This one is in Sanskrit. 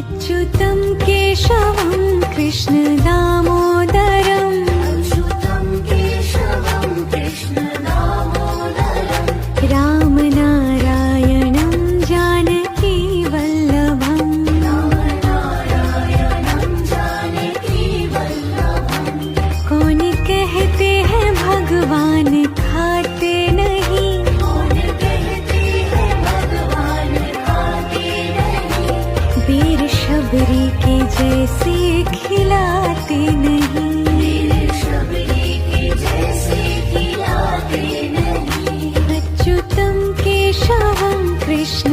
केशवं कृष्ण दामोदरम् अच्युतं केशवं कृष्णदामोदरम्। रामनारायणं जानकी वल्लभम्। नारायणं जानकी वल्लभम्। कौन कहते हैं भगवान शबरी के जैसे खिलाते नहीं। मेरे शबरी के केशवं कृष्ण